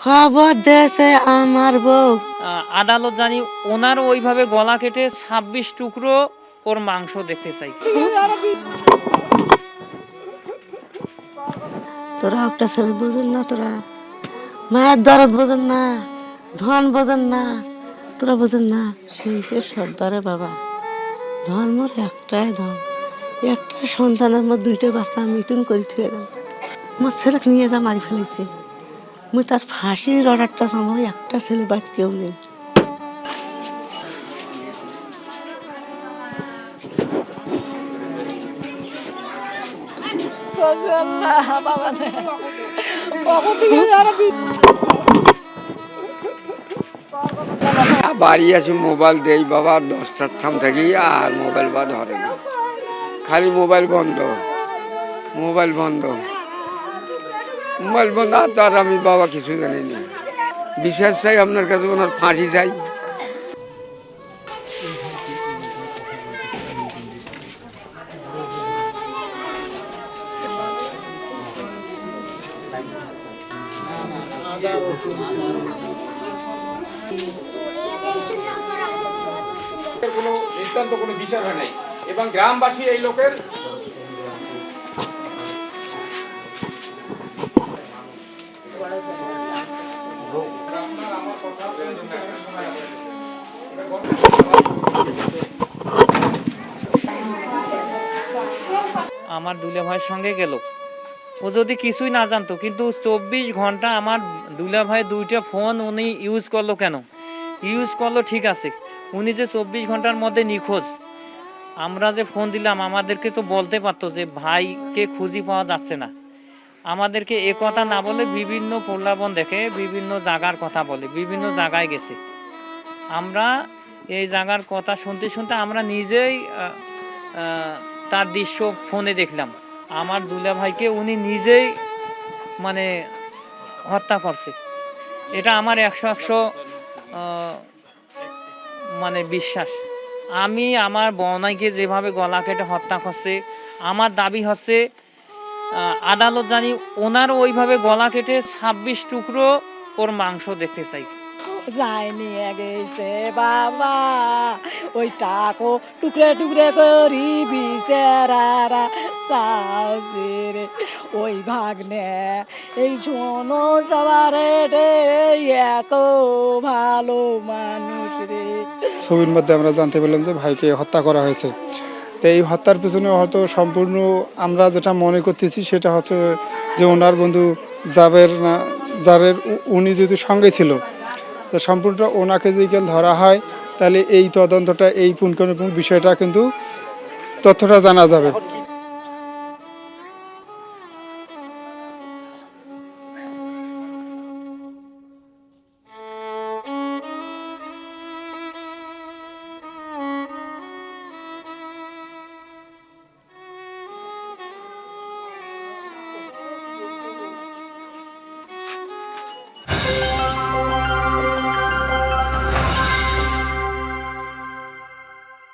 খবর দিয়েছে আমার বউ। আদালত জানি ওনার ওইভাবে গলা কেটে ছাব্বিশ টুকরো ওর মাংস দেখতে চাই। তোরা একটা ছেলে বোঝেন না তোরা। মায়ের দরদ বোঝেন না ধন বোঝেন না তোরা বোঝেন না। সেই সর্দারে বাবা। ধর্মর একটাই ধন। একটা সন্তানের মধ্যে দুইটা বাচ্চা আমি ইতুন করে থুয়ে গেলাম। আমার ছেলেকে নিয়ে যা মারি ফেলেছি। মুই তার ফাঁসির অর্ডারটা আমার একটা ছেলে বাদ কেউ নেই। বাড়ি আছে, মোবাইল দেই বাবা, দশটার থাম থাকি, আর মোবাইল বা ধরে না। খালি মোবাইল বন্ধ মোবাইল বন্ধ। বন্ধ আর তার আমি বাবা কিছু জানি না। বিশেষ চাই আপনার কাছে ওনার ফাঁসি চাই। কোনো নিতান্ত কোনো বিচার হয় নাই। এবং গ্রামবাসী এই লোকের আমার দুলে ভাইয়ের সঙ্গে গেল। ও যদি কিছুই না জানতো, কিন্তু চব্বিশ ঘণ্টা আমার দুলা ভাই দুইটা ফোন উনি ইউজ করল কেন? ইউজ করল ঠিক আছে, উনি যে চব্বিশ ঘণ্টার মধ্যে নিখোঁজ। আমরা যে ফোন দিলাম, আমাদেরকে তো বলতে পারতো যে ভাইকে খুঁজি পাওয়া যাচ্ছে না। আমাদেরকে এ কথা না বলে বিভিন্ন প্রলাপন দেখে, বিভিন্ন জায়গার কথা বলে, বিভিন্ন জায়গায় গেছে। আমরা এই জায়গার কথা শুনতে শুনতে আমরা নিজেই তার দৃশ্য ফোনে দেখলাম। আমার দুলা ভাইকে উনি নিজেই মানে হত্যা করছে। এটা আমার একশো একশো মানে বিশ্বাস। আমি আমার বনাইকে যেভাবে গলা কেটে হত্যা করছে, আমার দাবি হচ্ছে আদালত জানি ওনার ওইভাবে গলা কেটে ছাব্বিশ টুকরো ওর মাংস দেখতে চাই। যাই নিয়ে গেছে বাবা। ওই টাকো টুকরে টুকরে করি বিচারারা সাউসি রে ওই ভাগ্নে, এই শোনো সবার এত ভালো মানুষ রে। ছবির মধ্যে আমরা জানতে পারলাম যে ভাইকে হত্যা করা হয়েছে। তো এই হত্যার পিছনে হয়তো সম্পূর্ণ আমরা যেটা মনে করতেছি সেটা হচ্ছে যে ওনার বন্ধু জাবের না জারের উনি যেহেতু সঙ্গে ছিল তো সম্পূর্ণটা ওনাকে যদি ধরা হয়, তাহলে এই তদন্তটা, এই পুঙ্খানুপুঙ্খ বিষয়টা কিন্তু তথ্যটা জানা যাবে।